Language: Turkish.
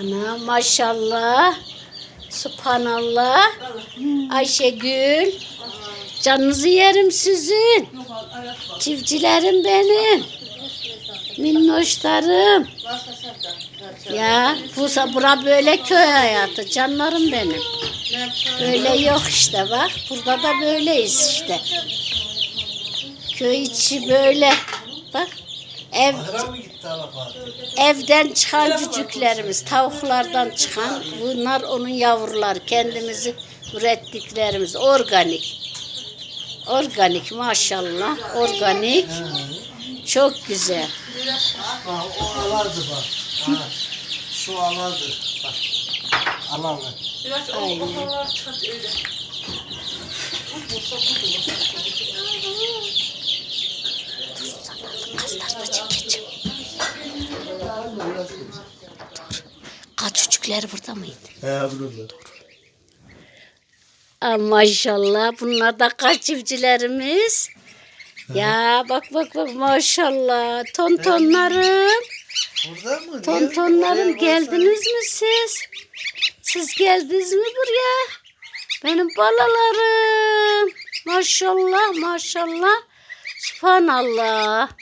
Ana maşallah. Subhanallah. Ayşegül. Canınızı yerim sizin. Çiftçilerim benim. Minnoşlarım. Ya bu bura böyle köy hayatı. Canlarım benim. Böyle yok işte bak. Burada da böyleyiz işte. Köy içi böyle. Bak. Ev Evden çıkan cücüklerimiz, tavuklardan çıkan bunlar onun yavruları. Kendimizi ürettiklerimiz organik. Organik maşallah. Organik. Çok güzel. Bak o alardı bak. Ha, şu alardı. Bak. Alanı. Biraz o Aynen. kafalar çıkart öyle. Kaç çocuklar burada mıydı? He burada. Aa, maşallah bunlar da kaç çiftçilerimiz. Ya bak bak bak maşallah. Tontonlarım. Burada mı? Tontonlarım geldiniz mi siz? Siz geldiniz mi buraya? Benim balalarım. Maşallah maşallah. Subhanallah.